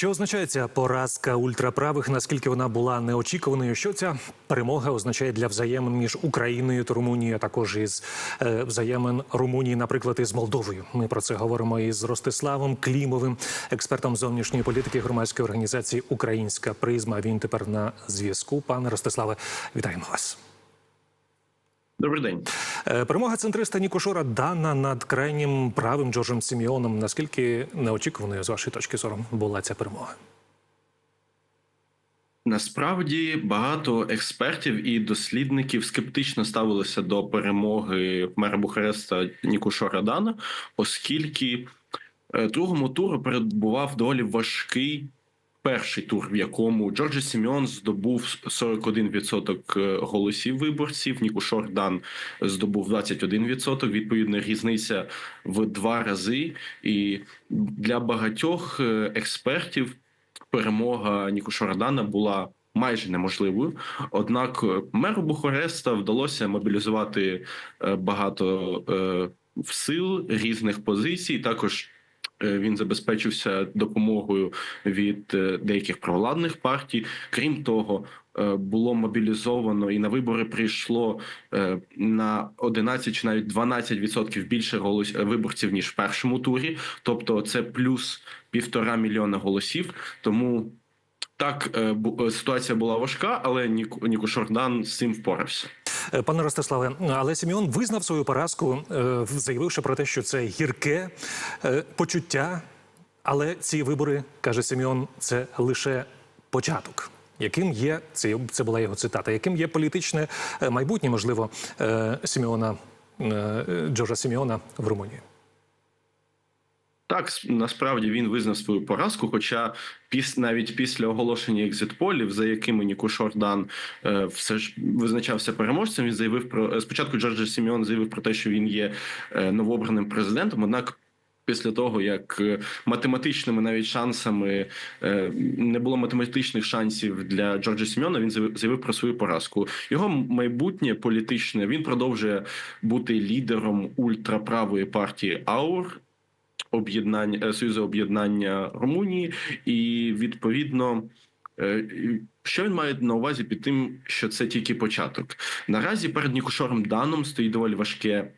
Що означає ця поразка ультраправих? Наскільки вона була неочікуваною? Що ця перемога означає для взаємин між Україною та Румунією, а також із е, взаємин Румунії, наприклад, із Молдовою? Ми про це говоримо із Ростиславом Клімовим, експертом зовнішньої політики громадської організації Українська призма. Він тепер на зв'язку. Пане Ростиславе, вітаємо вас. Добрий день. Е, Перемога центриста Нікошора дана над крайнім правим Джорджем Сіміоном. Наскільки неочікуваною з вашої точки зору була ця перемога? Насправді багато експертів і дослідників скептично ставилися до перемоги мера Бухареста Нікушора Дана, оскільки е, другому туру передбував доволі важкий перший тур, в якому Джорджі Сіміон здобув 41% голосів виборців. Нікушор Дан здобув 21%. Відповідно, різниця в два рази. І для багатьох е, експертів перемога Нікушора Дана була. Майже неможливою, однак е, меру Бухареста вдалося мобілізувати е, багато е, сил різних позицій. Також е, він забезпечився допомогою від е, деяких провладних партій. Крім того, е, було мобілізовано і на вибори прийшло е, на 11 чи навіть 12% більше голос е, виборців ніж в першому турі. Тобто, це плюс півтора мільйона голосів. Тому так е, е, ситуація була важка, але Ніку Шордан з цим впорався. Е, Пане Ростиславе, але Сіміон визнав свою поразку, е, заявивши про те, що це гірке е, почуття. Але ці вибори, каже Сіміон, це лише початок. Яким є це, це була його цитата? Яким є політичне майбутнє, можливо, Сіміона Джорджа Сіміона в Румунії? Так, насправді він визнав свою поразку. Хоча піс навіть після оголошення екзитполів, за якими Ніку Шордан е, все ж визначався переможцем, він заявив про е, спочатку. Джорджа Сіміон заявив про те, що він є е, новообраним президентом. Однак. Після того, як е, математичними навіть шансами не було математичних шансів для Джорджа Сіміона, він заявив про свою поразку. Його майбутнє політичне він продовжує бути лідером ультраправої партії АУР об'єднання е, Союзу об'єднання Румунії, і відповідно. е, Що він має на увазі під тим, що це тільки початок? Наразі перед Нікушором Даном стоїть доволі важке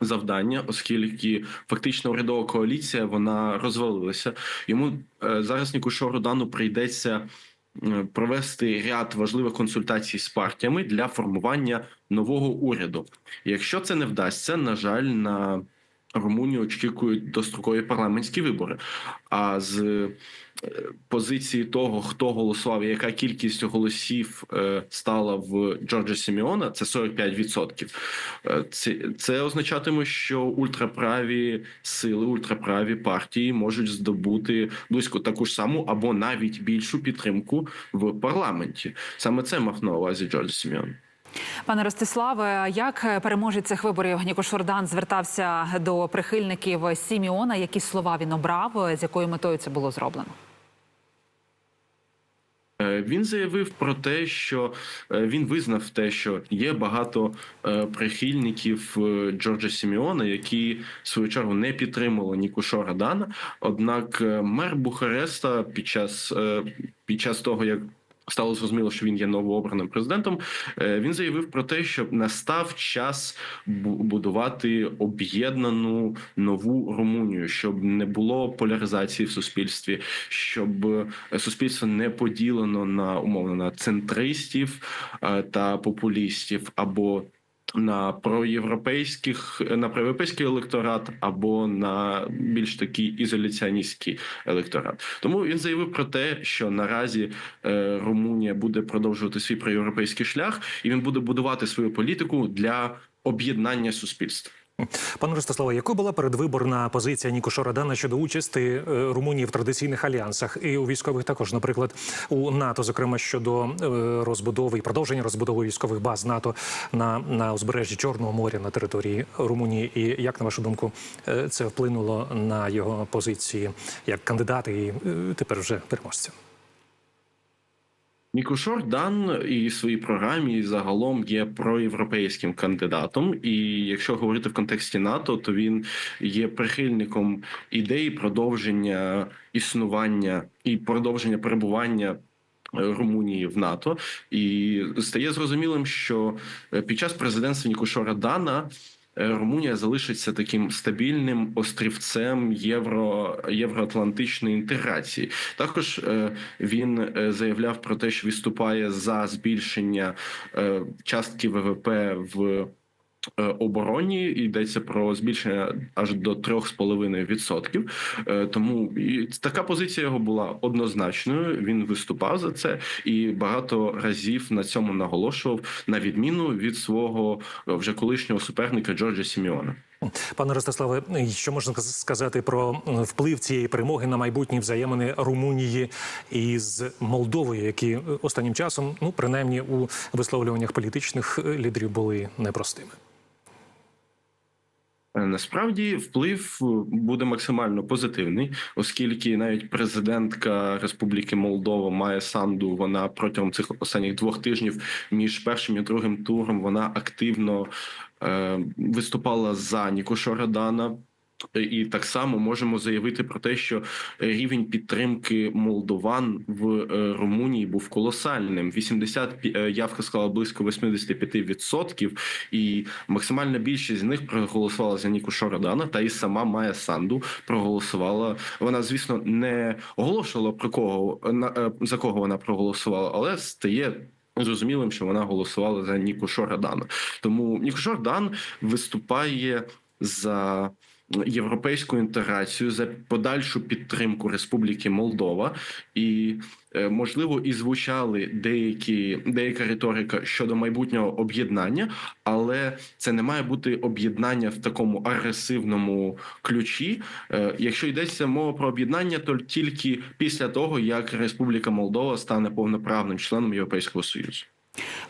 завдання, оскільки фактично урядова коаліція вона розвалилася. Йому е, зараз Нікушору Дану прийдеться провести ряд важливих консультацій з партіями для формування нового уряду. Якщо це не вдасться, на жаль, на Румунію очікують дострокові парламентські вибори. А з е, позиції того, хто голосував, яка кількість голосів е, стала в Джорджа Сіміона, це 45%. Е, Це, це означатиме, що ультраправі сили, ультраправі партії можуть здобути близько таку ж саму або навіть більшу підтримку в парламенті. Саме це мав на увазі Джордж Сіміон. Пане Ростиславе, як переможець цих виборів Нікош Шордан звертався до прихильників Сіміона? Які слова він обрав? З якою метою це було зроблено? Е, Він заявив про те, що е, він визнав те, що є багато е, прихильників Джорджа Сіміона, які в свою чергу не підтримували Нікушора Дана. Однак мер Бухареста під час під час того, як Стало зрозуміло, що він є новообраним президентом. е, Він заявив про те, що настав час будувати об'єднану нову Румунію, щоб не було поляризації в суспільстві, щоб е, суспільство не поділено на умовно на центристів е, та популістів або на проєвропейських на проєвропейський електорат або на більш такий ізоляціоністський електорат. Тому він заявив про те, що наразі е, Румунія буде продовжувати свій проєвропейський шлях, і він буде будувати свою політику для об'єднання суспільства. Пане Ростиславе, якою була передвиборна позиція Нікошора Дана щодо участі е, Румунії в традиційних альянсах і у військових також, наприклад, у НАТО, зокрема щодо е, розбудови і продовження розбудови військових баз НАТО на, на узбережжі Чорного моря на території Румунії, і як на вашу думку е, це вплинуло на його позиції як кандидата і тепер вже переможця? Нікушор Дан і своїй програмі загалом є проєвропейським кандидатом. І якщо говорити в контексті НАТО, то він є прихильником ідеї продовження існування і продовження перебування. е, Румунії в НАТО і стає зрозумілим, що е, під час президентства Нікушора Дана Румунія залишиться таким стабільним острівцем євро євроатлантичної інтеграції. Також е, він е, заявляв про те, що виступає за збільшення е, частки ВВП в. Е, Обороні йдеться про збільшення аж до 3,5%. Е, Тому і така позиція його була однозначною. Він виступав за це і багато разів на цьому наголошував, на відміну від свого е, вже колишнього суперника Джорджа Сіміона. Пане Ростиславе, що можна сказати про вплив цієї перемоги на майбутні взаємини Румунії із Молдовою, які останнім часом, ну принаймні у висловлюваннях політичних лідерів, були непростими. Е, Насправді вплив е, буде максимально позитивний, оскільки навіть президентка Республіки Молдова має Санду вона протягом цих останніх двох тижнів між першим і другим туром вона активно е, виступала за Нікошо Дана. І так само можемо заявити про те, що рівень підтримки молдован в е, Румунії був колосальним. 80, е, я б сказала, близько 85%, і максимальна більшість з них проголосувала за Ніку Шорадана, та і сама Майя Санду проголосувала. Вона, звісно, не оголошувала про кого е, за кого вона проголосувала, але стає. Зрозумілим, що вона голосувала за Ніку Шорадана. Тому Ніку Шордан виступає за європейську інтеграцію, за подальшу підтримку Республіки Молдова, і е, можливо і звучали деякі деяка риторика щодо майбутнього об'єднання, але це не має бути об'єднання в такому агресивному ключі. Е, Якщо йдеться мова про об'єднання, то тільки після того як Республіка Молдова стане повноправним членом Європейського союзу.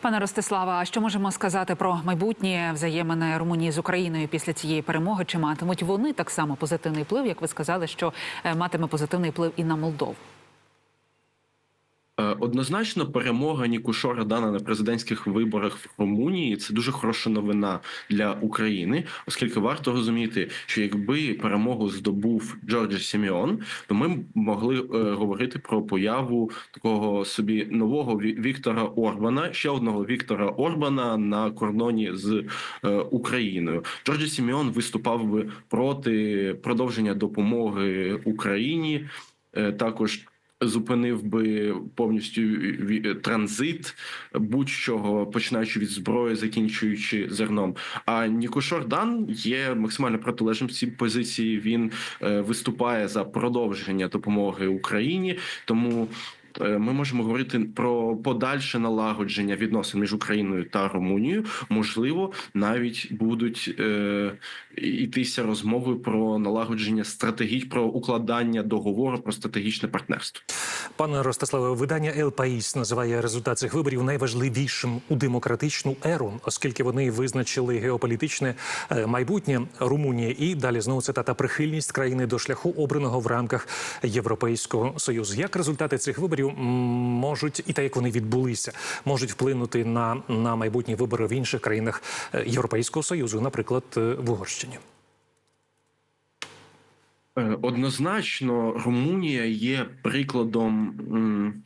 Пане Ростислава, а що можемо сказати про майбутнє взаємини Румунії з Україною після цієї перемоги? Чи матимуть вони так само позитивний вплив, як ви сказали, що е, матиме позитивний вплив і на Молдову? Е, Однозначно, перемога Нікушора Дана на президентських виборах в Румунії це дуже хороша новина для України, оскільки варто розуміти, що якби перемогу здобув Джорджа Сіміон, то ми могли е, говорити про появу такого собі нового Ві- Віктора Орбана, ще одного Віктора Орбана на кордоні з е, Україною. Джорджа Сіміон виступав би проти продовження допомоги Україні. Також зупинив би повністю транзит будь-чого, починаючи від зброї, закінчуючи зерном. А Нікушор Дан є максимально протилежним в цій позиції. Він е, виступає за продовження допомоги Україні, тому. е, Ми можемо говорити про подальше налагодження відносин між Україною та Румунією. Можливо, навіть будуть е, йтися розмови про налагодження стратегій, про укладання договору про стратегічне партнерство. Пане Ростиславе, видання «Ел Паїс» називає результат цих виборів найважливішим у демократичну еру, оскільки вони визначили геополітичне е, майбутнє Румунії. І далі знову цитата прихильність країни до шляху обраного в рамках Європейського союзу. Як результати цих виборів можуть і так як вони відбулися, можуть вплинути на, на майбутні вибори в інших країнах е, Європейського союзу, наприклад, е, в Угорщині? Е, Однозначно, Румунія є прикладом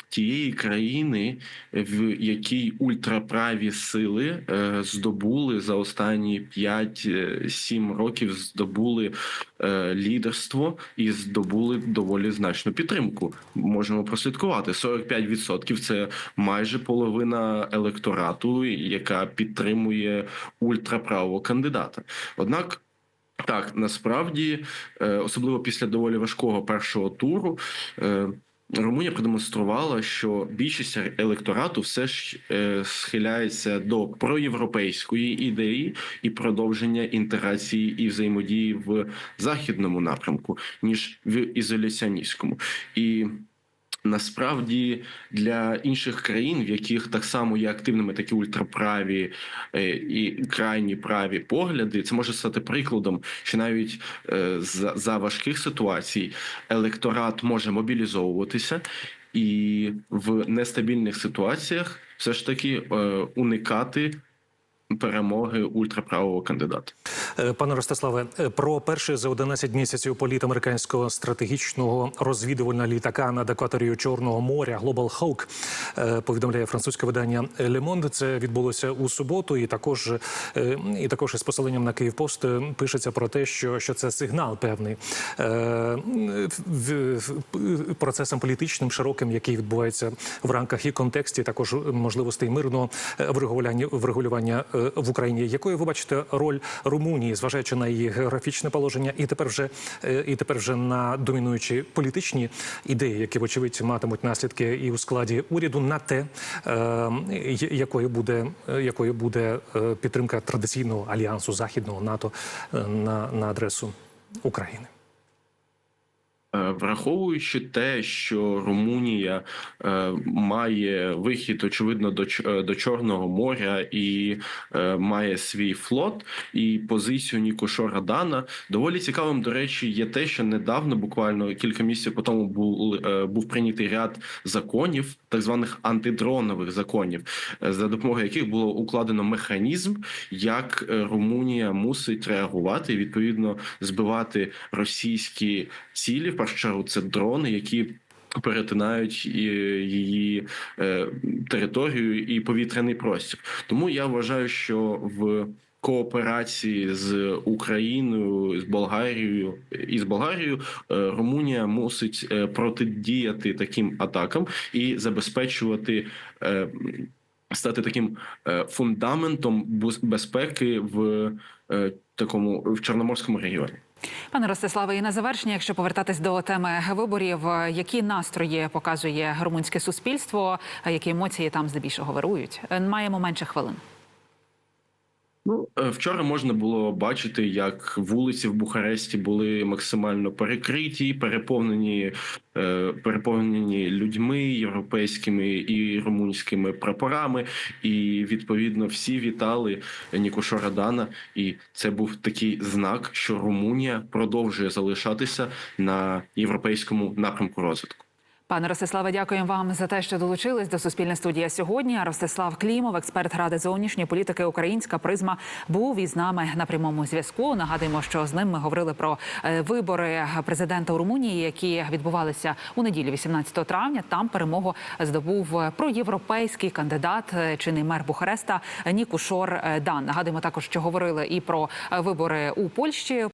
тієї країни, в якій ультраправі сили е, здобули за останні 5-7 років здобули е, лідерство і здобули доволі значну підтримку. Можемо прослідкувати 45% – це майже половина електорату, яка підтримує ультраправого кандидата. Однак. Так, насправді, е, особливо після доволі важкого першого туру, е, Румунія продемонструвала, що більшість електорату все ж е, схиляється до проєвропейської ідеї і продовження інтеграції і взаємодії в західному напрямку, ніж в ізоляціоністському. І Насправді для інших країн, в яких так само є активними такі ультраправі е, і крайні праві погляди, це може стати прикладом, що навіть е, за, за важких ситуацій електорат може мобілізовуватися, і в нестабільних ситуаціях все ж таки е, уникати перемоги ультраправого кандидата. Е, Пане Ростиславе, е, про перший за 11 місяців політ американського стратегічного розвідувального літака над акваторією Чорного моря Global Hawk е, повідомляє французьке видання Le Monde. Це відбулося у суботу, і також і також із посиленням на Київпост пишеться про те, що, що це сигнал певний в- процесом політичним широким, який відбувається в рамках і контексті, також можливостей мирного врегулювання врегулювання в Україні. Якою ви бачите роль Румунії, зважаючи на її географічне положення, і тепер вже е, і тепер вже на домінуючі політичні ідеї, які вочевидь матимуть наслідки і у складі уряду на те, е, якою буде е, якою буде е, підтримка традиційного альянсу західного НАТО е, на, на адресу України. Е, Враховуючи те, що Румунія е, має вихід, очевидно, до е, до Чорного моря і має свій флот і позицію Нікошо Радана, доволі цікавим, до речі, є те, що недавно, буквально кілька місяців по тому, був, був прийнятий ряд законів, так званих антидронових законів, за допомогою яких було укладено механізм, як Румунія мусить реагувати і відповідно збивати російські цілі. Першу це дрони, які перетинають її е, територію і повітряний простір. Тому я вважаю, що в Кооперації з Україною, з Болгарією і з Болгарією е, Румунія мусить е, протидіяти таким атакам і забезпечувати стати таким фундаментом безпеки в такому в чорноморському регіоні. Пане Ростиславе, і на завершення, якщо повертатись до теми виборів, які настрої показує румунське суспільство, які емоції там здебільшого вирують? Маємо менше хвилин. Ну е, вчора можна було бачити, як вулиці в Бухаресті були максимально перекриті, переповнені, е, переповнені людьми європейськими і румунськими прапорами. І відповідно всі вітали Нікошо Радана. І це був такий знак, що Румунія продовжує залишатися на європейському напрямку розвитку. Пане Ростиславе, дякуємо вам за те, що долучились до Суспільне студія сьогодні. Ростислав Клімов, експерт ради зовнішньої політики Українська призма, був із нами на прямому зв'язку. Нагадуємо, що з ним ми говорили про е, вибори президента у Румунії, які відбувалися у неділю, 18 травня. Там перемогу здобув проєвропейський кандидат, е, чинний мер Бухареста Нікушор е, Дан. Нагадуємо також, що говорили і про е, вибори у Польщі.